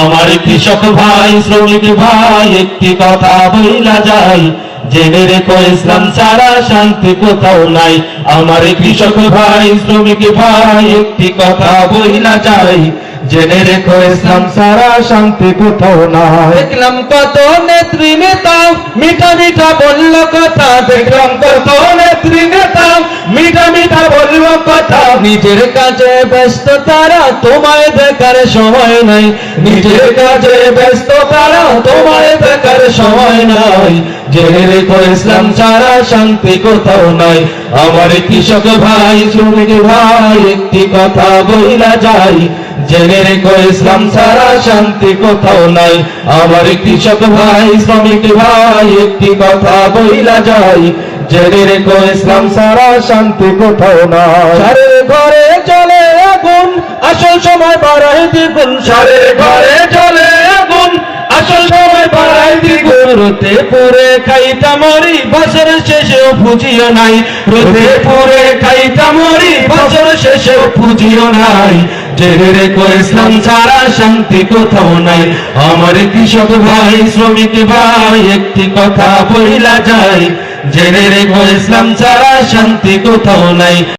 আমার কৃষক ভাই, শ্রমিক ভাই, একটি কথা বইলা যায় জেনে রেখো, ইসলাম ছাড়া শান্তি কোথাও নাই। আমার কৃষক ভাই, শ্রমিক ভাই, একটি কথা বইলা যায় জেনে রেখো, ইসলাম ছাড়া শান্তি কোথাও নাই। দেখলাম কত নেত্রী নেতা, মিঠা মিঠা বলল কথা। দেখলাম কত নেত্রী নেতা, মিঠা কথা নিজের কাজে ব্যস্ত তারা তোমায় দেখার সময় নাই। নিজের কাজে ব্যস্ত তারা তোমায় দেখার সময় নাই। জেনে রেখো ইসলাম ছাড়া শান্তি কোথাও নাই। আমার কৃষক ভাই, শ্রমিক ভাই, একটি কথা বইলা যায় জেনে রেখো ইসলাম ছাড়া শান্তি কোথাও নাই। আমার কৃষক ভাই শ্রমিক ভাই একটি কথা বইলা যায়। জেনে রেখো ইসলাম ছাড়া শান্তি কোথাও নাই। ঘরে চলে আগুন আসল সময় বাড়াই দ্বিগুণ। সারে ঘরে চলে আগুন আসল সময় বাড়াই দ্বিগুণ। রোতে পুরে খাইতা মরি বছর শেষেও পুজিও নাই। রোতে পুরে খাইতা মরি বছর শেষেও পুজিও নাই। জেনে রেখো ইসলাম ছাড়া শান্তি কোথাও নাই। আমার কৃষক ভাই, শ্রমিক ভাই, একটি কথা বইলা যায় জেনে রেখো ইসলাম ছাড়া শান্তি কোথাও নাই।